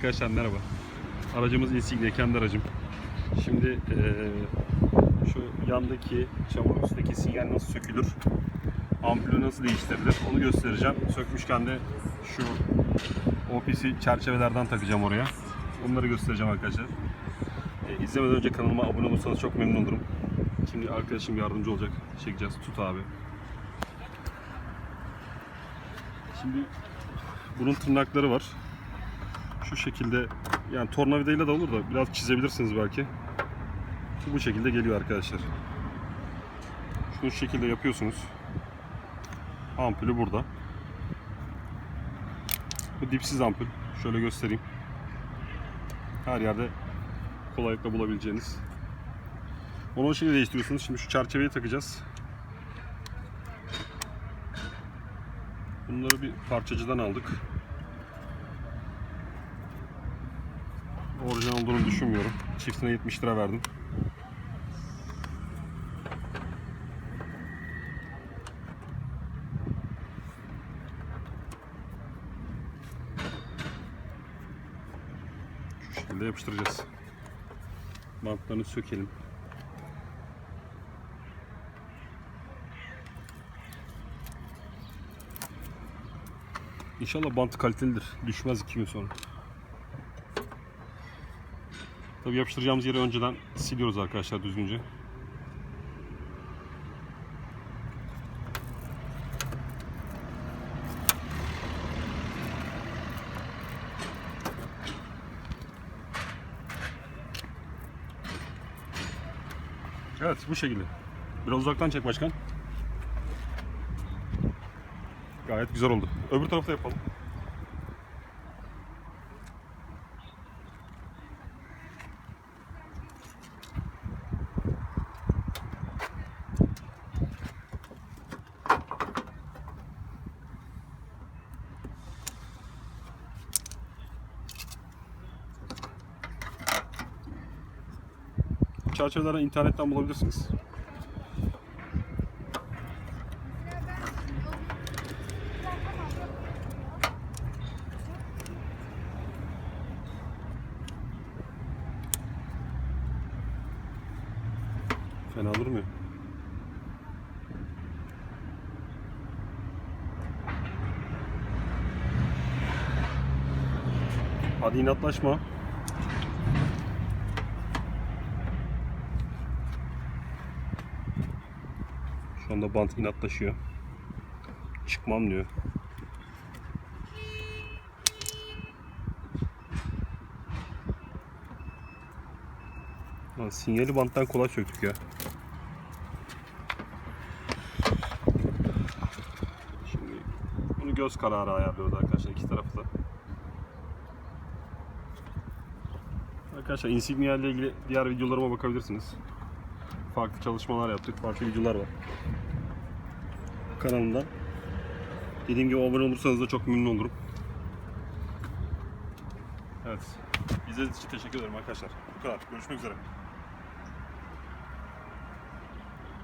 Arkadaşlar merhaba. Aracımız Insignia, kendi aracım. Şimdi eee, şu yandaki çamur üstteki sinyal nasıl sökülür, ampulü nasıl değiştirilir onu göstereceğim. Sökmüşken de şu OPC çerçevelerden takacağım oraya. Onları göstereceğim arkadaşlar. E, izlemeden önce kanalıma abone olursanız çok memnun olurum. Şimdi arkadaşım yardımcı olacak. Çekeceğiz. Tut abi. Şimdi bunun tırnakları var. Şu şekilde yani tornavidayla da olur da biraz çizebilirsiniz belki. Bu şekilde geliyor arkadaşlar. Şunu şu şekilde yapıyorsunuz. Ampulü burada. Bu dipsiz ampul. Şöyle göstereyim. Her yerde kolaylıkla bulabileceğiniz. Onu o şekilde değiştiriyorsunuz. Şimdi şu çerçeveyi takacağız. Bunları bir parçacıdan aldık. Orijinal olduğunu düşünmüyorum. Çiftine 70 lira verdim. Şu şekilde yapıştıracağız. Bantlarını sökelim. İnşallah bant kalitelidir. Düşmez iki gün sonra. Tabii yapıştıracağımız yeri önceden siliyoruz arkadaşlar düzgünce. Evet bu şekilde. Biraz uzaktan çek başkan. Gayet güzel oldu. Öbür tarafta yapalım. Çerçevelerden internetten bulabilirsiniz. Fena durmuyor. Hadi inatlaşma. Şu anda bant inatlaşıyor. Çıkmam diyor. Lan sinyali banttan kolay söktük ya. Şimdi bunu göz kararı ayarlıyoruz arkadaşlar iki tarafı da. Arkadaşlar Insignia ile ilgili diğer videolarıma bakabilirsiniz. Farklı çalışmalar yaptık, farklı videolar var kanalımdan. Dediğim gibi abone olursanız da çok memnun olurum. Evet. İzlediğiniz için teşekkür ederim arkadaşlar. Bu kadar. Görüşmek üzere.